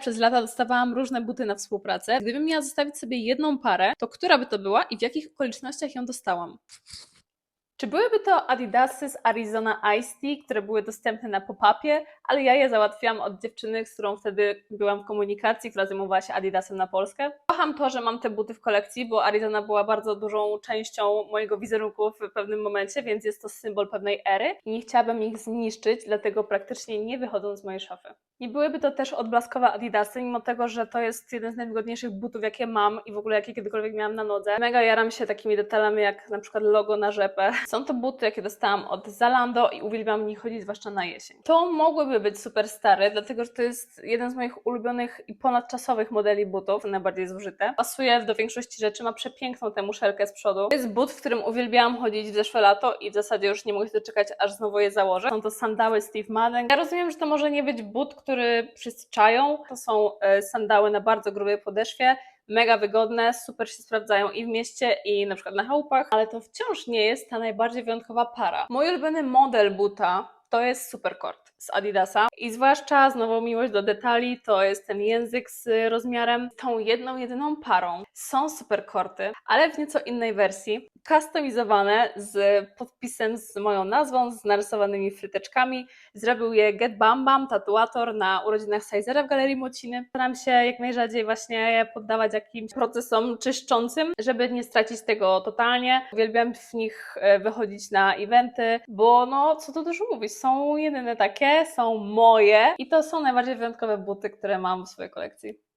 Przez lata dostawałam różne buty na współpracę. Gdybym miała zostawić sobie jedną parę, to która by to była i w jakich okolicznościach ją dostałam? Czy byłyby to Adidasy z Arizona Ice Tea, które były dostępne na pop-upie, ale ja je załatwiłam od dziewczyny, z którą wtedy byłam w komunikacji, która zajmowała się Adidasem na Polskę. Kocham to, że mam te buty w kolekcji, bo Arizona była bardzo dużą częścią mojego wizerunku w pewnym momencie, więc jest to symbol pewnej ery i nie chciałabym ich zniszczyć, dlatego praktycznie nie wychodzą z mojej szafy. Nie byłyby to też odblaskowe Adidasy, mimo tego, że to jest jeden z najwygodniejszych butów, jakie mam i w ogóle jakie kiedykolwiek miałam na nodze. Mega jaram się takimi detalami, jak na przykład logo na rzepę. Są to buty, jakie dostałam od Zalando i uwielbiam w nich chodzić, zwłaszcza na jesień. To mogłyby być super stare, dlatego że to jest jeden z moich ulubionych i ponadczasowych modeli butów, najbardziej zużyte. Pasuje do większości rzeczy, ma przepiękną tę muszelkę z przodu. To jest but, w którym uwielbiałam chodzić w zeszłe lato i w zasadzie już nie mogę się doczekać, aż znowu je założę. Są to sandały Steve Madden. Ja rozumiem, że to może nie być but, który wszyscy czają. To są e, sandały na bardzo grubej podeszwie, mega wygodne, super się sprawdzają i w mieście, i na przykład na chałupach, ale to wciąż nie jest ta najbardziej wyjątkowa para. Mój ulubiony model buta to jest Supercord z Adidasa i zwłaszcza znowu miłość do detali, to jest ten język z rozmiarem, tą jedną, jedyną parą. Są Superkorty, ale w nieco innej wersji, kustomizowane z podpisem z moją nazwą, z narysowanymi fryteczkami. Zrobił je Get Bam Bam, tatuator na urodzinach Sizera w Galerii Młociny. Staram się jak najrzadziej właśnie poddawać jakimś procesom czyszczącym, żeby nie stracić tego totalnie. Uwielbiam w nich e, wychodzić na eventy, bo no, co tu dużo mówić, są jedyne takie, są moje i to są najbardziej wyjątkowe buty, które mam w swojej kolekcji.